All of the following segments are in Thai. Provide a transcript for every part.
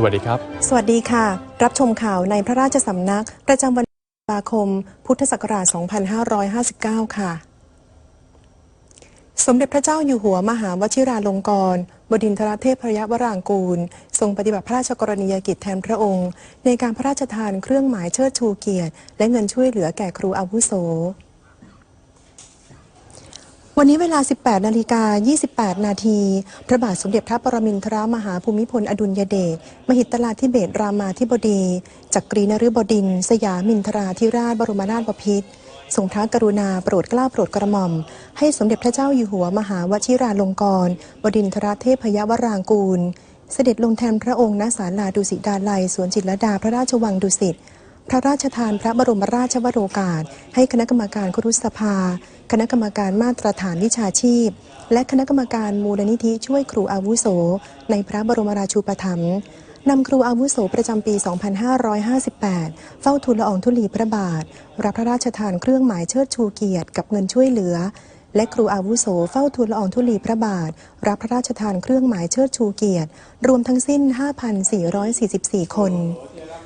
สวัสดีครับ สวัสดีค่ะ รับชมข่าวในพระราชสำนัก ประจำวันที่ตุลาคม พุทธศักราช 2559 ค่ะ สมเด็จพระเจ้าอยู่หัวมหาวชิราลงกรณบดินทรเทพยวรางกูล ทรงปฏิบัติพระราชกรณียกิจแทนพระองค์ ในการพระราชทานเครื่องหมายเชิดชูเกียรติ และเงินช่วยเหลือแก่ครูอาวุโส วันนี้เวลา 18 นาฬิกา 28 นาที พระบาทสมเด็จพระปรมินทรมหาภูมิพลอดุลยเดช มหิตลาธิเบศรามาธิบดี จักรีนฤบดิน สยามินทราธิราชบรมนาถบพิตรทรงพระกรุณาโปรดเกล้าโปรดกระหม่อม ให้สมเด็จพระเจ้าอยู่หัวมหาวชิราลงกรณบดินทรเทพยวรางกูล เสด็จลงแทนพระองค์ณศาลาดุสิตดาลัยสวนจิตรลดาพระราชวังดุสิต พระราชทานพระบรมราชวโรกาส ให้คณะกรรมการครุสภา คณะกรรมการมาตรฐานวิชาชีพ และคณะกรรมการมูลนิธิช่วยครูอาวุโส ในพระบรมราชูปถัมภ์นำครูอาวุโสประจำปี 2558 เฝ้าทูลละอองธุลีพระบาท รับพระราชทานเครื่องหมายเชิดชูเกียรติกับเงินช่วยเหลือ และครูอาวุโสเฝ้าทูลละอองธุลีพระบาท รับพระราชทานเครื่องหมายเชิดชูเกียรติ รวมทั้งสิ้น 5,444 คน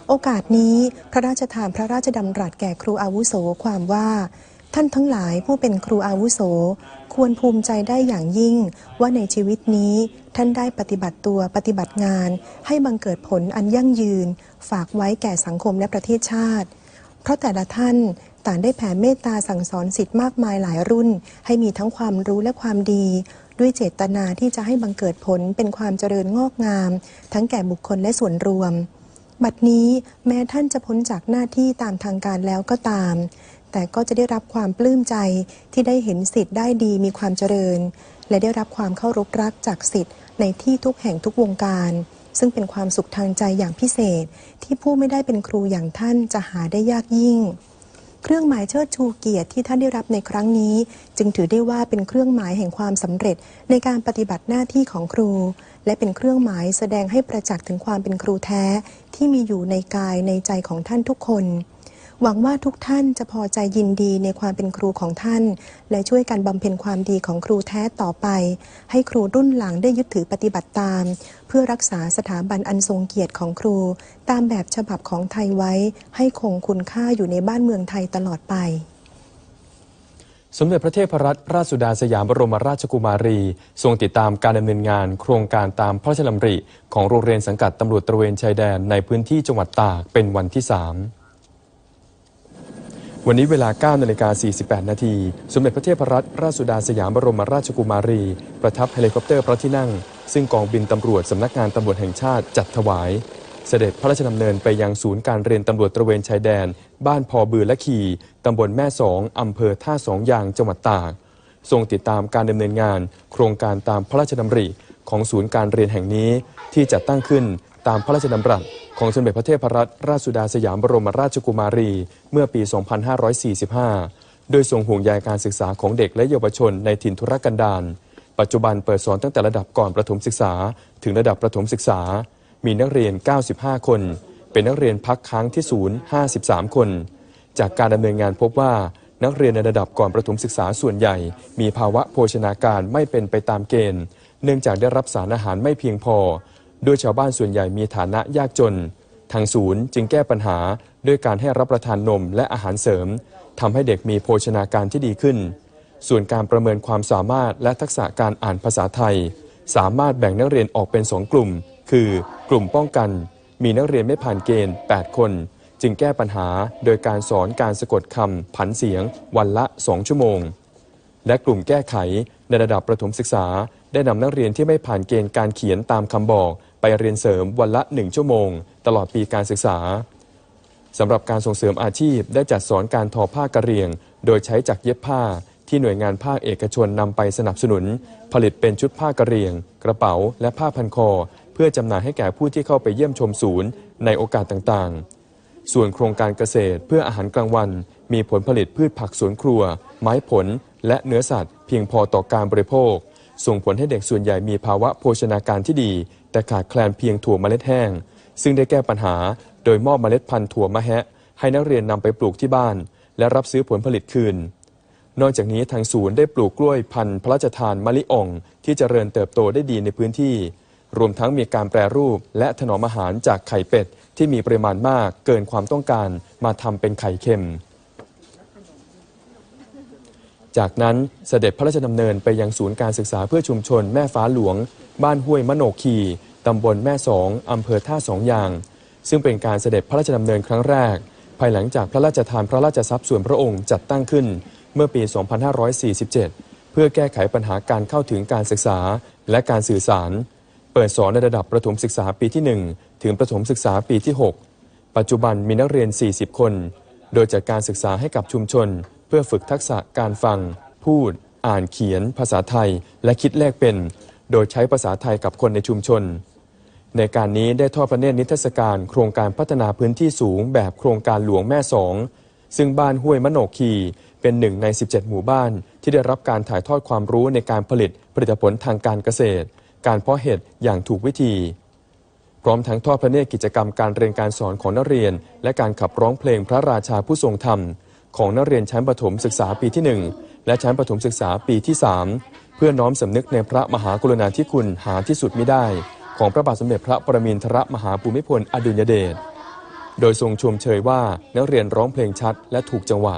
โอกาสนี้พระราชทานพระราชดำรัสแก่ครูอาวุโสความว่า ท่านทั้งหลายผู้เป็นครูอาวุโส ควรภูมิใจได้อย่างยิ่ง ว่าในชีวิตนี้ท่านได้ปฏิบัติตัวปฏิบัติงาน ให้บังเกิดผลอันยั่งยืน ฝากไว้แก่สังคมและประเทศชาติ เพราะแต่ละท่านต่างได้แผ่เมตตาสั่งสอนสิทธิ์มากมายหลายรุ่น ให้มีทั้งความรู้และความดี ด้วยเจตนาที่จะให้บังเกิดผลเป็นความเจริญงอกงาม ทั้งแก่บุคคลและส่วนรวม บัดนี้แม้ท่านจะพ้นจากหน้าที่ตามทางการแล้วก็ตาม แต่ก็จะได้รับความปลื้มใจที่ได้เห็นสิทธิ์ได้ดีมีความเจริญ และได้รับความเข้ารพรักจากสิทธิ์ในที่ทุกแห่งทุกวงการ ซึ่งเป็นความสุขทางใจอย่างพิเศษ ที่ผู้ไม่ได้เป็นครูอย่างท่านจะหาได้ยากยิ่ง เครื่องหมายเชิดชูเกียรติที่ท่านได้รับในครั้งนี้ จึงถือได้ว่าเป็นเครื่องหมายแห่งความสำเร็จในการปฏิบัติหน้าที่ของครู และเป็นเครื่องหมายแสดงให้ประจักษ์ถึงความเป็นครูแท้ที่มีอยู่ในกายในใจของท่านทุกคน หวังว่าทุกท่านจะพอใจยินดีในความเป็นครูของท่าน และช่วยกันบำเพ็ญความดีของครูแท้ต่อไป ให้ครูรุ่นหลังได้ยึดถือปฏิบัติตาม เพื่อรักษาสถาบันอันทรงเกียรติของครู ตามแบบฉบับของไทยไว้ ให้คงคุณค่าอยู่ในบ้านเมืองไทยตลอดไป สมเด็จพระเทพรัตนราชสุดาสยามบรมราชกุมารี ทรงติดตามการดำเนินงาน โครงการตามพระราชดำริ ของโรงเรียนสังกัดตำรวจตระเวนชายแดนในพื้นที่จังหวัดตากเป็นวันที่3 วันนี้เวลา 9 นาฬิกา 48 นาที สมเด็จพระเทพรัตนราชสุดาสยามบรมราชกุมารี ประทับเฮลิคอปเตอร์พระที่นั่ง ซึ่งกองบินตำรวจสำนักงานตำรวจแห่งชาติจัดถวาย เสด็จพระราชดำเนินไปยังศูนย์การเรียนตำรวจตระเวนชายแดน บ้านพอบือและขีตำบลแม่สองอำเภอท่าสองยางจังหวัดตากทรงติดตามการดำเนินงาน โครงการตามพระราชดำริของศูนย์การเรียนแห่งนี้ที่จัดตั้งขึ้น ตามพระราชดำรัสของสมเด็จพระเทพรัตนราชสุดาสยามบรมราชกุมารี เมื่อปี 2545 โดยทรงห่วงใยการศึกษาของเด็กและเยาวชนในถิ่นทุรกันดารปัจจุบันเปิดสอนตั้งแต่ระดับก่อนประถมศึกษา ถึงระดับประถมศึกษา มีนักเรียน 95 คน เป็นนักเรียนพักค้างที่ศูนย์ 53 คน จากการดำเนินงานพบว่านักเรียนในระดับก่อนประถมศึกษาส่วนใหญ่ มีภาวะโภชนาการไม่เป็นไปตามเกณฑ์ เนื่องจากได้รับสารอาหารไม่เพียงพอ โดยชาวบ้านส่วนใหญ่มีฐานะยากจน ทางศูนย์จึงแก้ปัญหาด้วยการให้รับประทานนมและอาหารเสริมทำให้เด็กมีโภชนาการที่ดีขึ้น ส่วนการประเมินความสามารถและทักษะการอ่านภาษาไทย สามารถแบ่งนักเรียนออกเป็นสองกลุ่ม คือกลุ่มป้องกัน มีนักเรียนไม่ผ่านเกณฑ์ 8 คน จึงแก้ปัญหาโดยการสอนการสะกดคำผันเสียง วันละ 2 ชั่วโมง และกลุ่มแก้ไขในระดับประถมศึกษา ได้นำนักเรียนที่ไม่ผ่านเกณฑ์การเขียนตามคำบอก ไปเรียนเสริมวันละ 1 ชั่วโมง ตลอดปีการศึกษาสำหรับการส่งเสริมอาชีพได้จัดสอนการทอผ้ากระเรียง โดยใช้จักเย็บผ้าที่หน่วยงานภาคเอกชนนำไปสนับสนุน ผลิตเป็นชุดผ้ากระเรียง กระเป๋า และผ้าพันคอ เพื่อจำหน่ายให้แก่ผู้ที่เข้าไปเยี่ยมชมศูนย์ ในโอกาสต่างๆ ส่วนโครงการเกษตรเพื่ออาหารกลางวัน มีผลผลิตพืชผักสวนครัว ไม้ผล และเนื้อสัตว์ เพียงพอต่อการบริโภค ส่งผลให้เด็กส่วนใหญ่มีภาวะโภชนาการที่ดี แต่ขาดแคลนเพียงถั่วเมล็ดแห้ง ซึ่งได้แก้ปัญหา โดยมอบเมล็ดพันธุ์ถั่วมะแฮะ ให้นักเรียนนำไปปลูกที่บ้าน และรับซื้อผลผลิตคืน นอกจากนี้ทางศูนย์ได้ปลูกกล้วยพันธุ์พระราชทานมะลิอ่องที่เจริญเติบโตได้ดีในพื้นที่ รวมทั้งมีการแปรรูป และถนอมอาหารจากไข่เป็ดที่มีปริมาณมากเกินความต้องการมาทำเป็นไข่เค็ม จากนั้นเสด็จพระราชดำเนินไปยังศูนย์การศึกษาเพื่อชุมชนแม่ฟ้าหลวง บ้านห้วยมะโนคีตำบลแม่สองอำเภอท่าสองยาง ซึ่งเป็นการเสด็จพระราชดำเนินครั้งแรก ภายหลังจากพระราชทานพระราชทรัพย์ส่วนพระองค์จัดตั้งขึ้นเมื่อปี 2547 เพื่อแก้ไขปัญหาการเข้าถึงการศึกษาและการสื่อสาร เปิดสอนในระดับประถมศึกษาปีที่ 1 ถึงประถมศึกษาปีที่ 6 ปัจจุบันมีนักเรียน 40 คน โดยจัดการศึกษาให้กับชุมชน พื่อฝึกทักษะการฟัง พูด อ่านเขียน ภาษาไทย และคิดแลกเป็น โดยใช้ภาษาไทยกับคนในชุมชน ในการนี้ได้ทอดพระเนตรนิทรรศการโครงการพัฒนาพื้นที่สูงแบบโครงการหลวงแม่สอง ซึ่งบ้านห้วยมะโนคีเป็นหนึ่งใน 17 หมู่บ้าน ที่ได้รับการถ่ายทอดความรู้ในการผลิตผลิตผลทางการเกษตร การเพาะเห็ดอย่างถูกวิธี พร้อมทั้งทอดพระเนตรกิจกรรมการเรียนการสอนของนักเรียน และการขับร้องเพลงพระราชาผู้ทรงธรรม ของนักเรียนชั้นประถมศึกษาปีที่ 1 และชั้นประถมศึกษาปีที่ 3 เพื่อน้อมสำนึกในพระมหากรุณาธิคุณหาที่สุดไม่ได้ ของพระบาทสมเด็จพระปรมินทรมหาภูมิพลอดุลยเดชโดยทรงชมเชยว่านักเรียนร้องเพลงชัดและถูกจังหวะ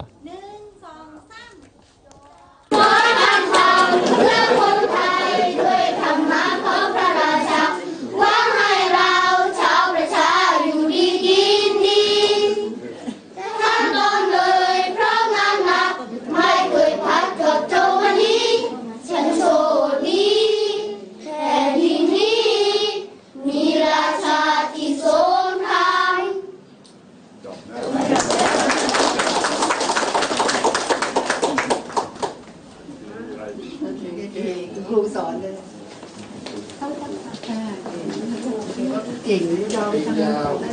เก่ง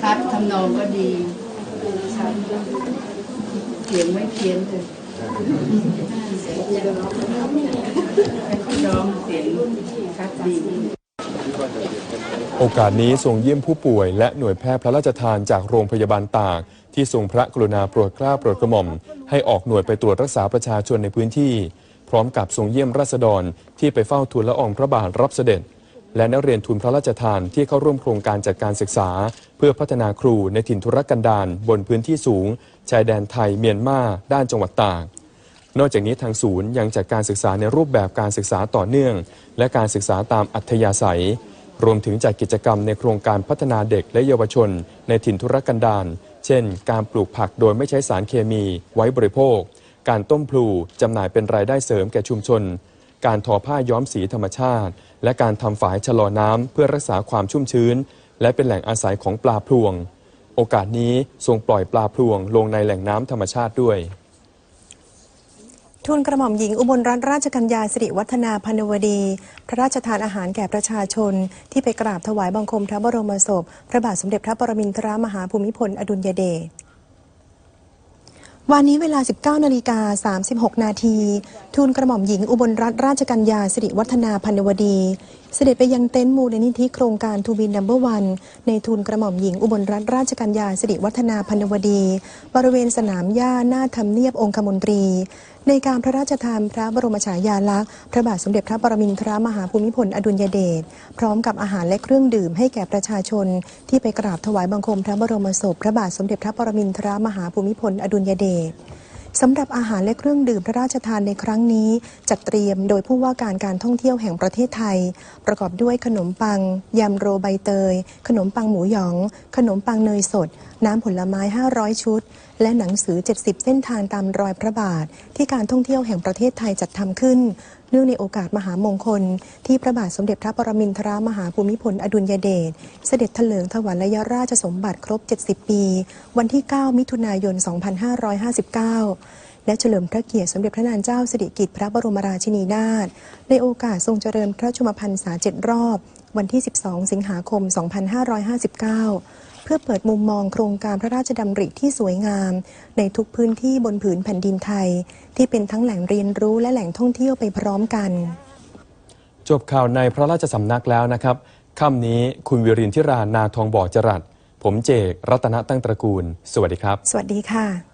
ครับทำนองก็ดีเสียงไม่เพี้ยนเลยร้องเสียงคัดดีโอกาสนี้ทรงเยี่ยมผู้ป่วยและหน่วยแพทย์พระราชทานจากโรงพยาบาลตาก ที่ทรงพระกรุณาโปรดเกล้าโปรดกระหม่อม ให้ออกหน่วยไปตรวจรักษาประชาชนในพื้นที่ พร้อมกับทรงเยี่ยมราษฎรที่ไปเฝ้าทูลละอองพระบาทรับเสด็จ และนักเรียนทุนพระราชทานที่เข้าร่วมโครงการจัดการศึกษา เพื่อพัฒนาครูในถิ่นทุรกันดารบนพื้นที่สูง ชายแดนไทยเมียนมาด้านจังหวัดตากนอกจากนี้ทางศูนย์ยังจัดการศึกษาในรูปแบบการศึกษาต่อเนื่อง และการศึกษาตามอัธยาศัย รวมถึงจัดกิจกรรมในโครงการพัฒนาเด็กและเยาวชน ในถิ่นทุรกันดารเช่น การปลูกผักโดยไม่ใช้สารเคมี ไว้บริโภค การต้มพลูจำหน่ายเป็นรายได้เสริมแก่ชุมชน การทอผ้าย้อมสีธรรมชาติ และการทำฝายชะลอน้ำเพื่อรักษาความชุ่มชื้น และเป็นแหล่งอาศัยของปลาพลวง โอกาสนี้ทรงปล่อยปลาพลวงลงในแหล่งน้ำธรรมชาติด้วยทูลกระหม่อมหญิงอุบลรัตนราชกัญญาสิริวัฒนาพันวดี พระราชทานอาหารแก่ประชาชน ที่ไปกราบถวายบังคมพระบรมศพ พระบาทสมเด็จพระปรมินทรมหาภูมิพลอดุลยเดช วันนี้เวลา 19นาฬิกา36 นาที ทูลกระหม่อมหญิงอุบลรัตนราชกัญญาสิริวัฒนาพันวดี เสด็จไปยังเต็นท์มูลนิธิโครงการทูบินดัมเบอร์วันในทูลกระหม่อมหญิงอุบลรัตนราชกัญญาสิริวัฒนาพันวดี บริเวณสนามหญ้าหน้าทำเนียบองคมนตรี ในการพระราชทานพระบรมฉายาลักษณ์พระบาทสมเด็จพระปรมินทรมหาภูมิพลอดุลยเดชพร้อมกับอาหารและเครื่องดื่มให้แก่ประชาชน ที่ไปกราบถวายบังคมพระบรมศพ พระบาทสมเด็จพระปรมินทรมหาภูมิพลอดุลยเดช สำหรับอาหารและเครื่องดื่มพระราชทานในครั้งนี้ จัดเตรียมโดยผู้ว่าการการท่องเที่ยวแห่งประเทศไทย ประกอบด้วยขนมปัง ยำโรใบเตย ขนมปังหมูหยอง ขนมปังเนยสด น้ำผลไม้ 500 ชุด และหนังสือ 70 เส้นทางตามรอยพระบาท ที่การท่องเที่ยวแห่งประเทศไทยจัดทำขึ้น เนื่องในโอกาสมหามงคล ที่พระบาทสมเด็จพระปรมินทรมหาภูมิพลอดุลยเดชเสด็จถลิงถวัลยราชสมบัติครบ 70 ปี วันที่ 9 มิถุนายน 2559 และเฉลิมพระเกียรติสมเด็จพระนางเจ้าสิริกิติ์พระบรมราชินีนาถในโอกาสทรงเจริญพระชมพรรษาเจ็ดรอบ วันที่ 12 สิงหาคม 2559 เพื่อเปิดมุมมองโครงการพระราชดำริที่สวยงาม ในทุกพื้นที่บนผืนแผ่นดินไทย ที่เป็นทั้งแหล่งเรียนรู้และแหล่งท่องเที่ยวไปพร้อมกัน จบข่าวในพระราชสำนักแล้วนะครับค่ำนี้คุณวิรินทิรานาทองบ่อจรัสผมเจกรัตนตั้งตระกูล สวัสดีครับ สวัสดีค่ะ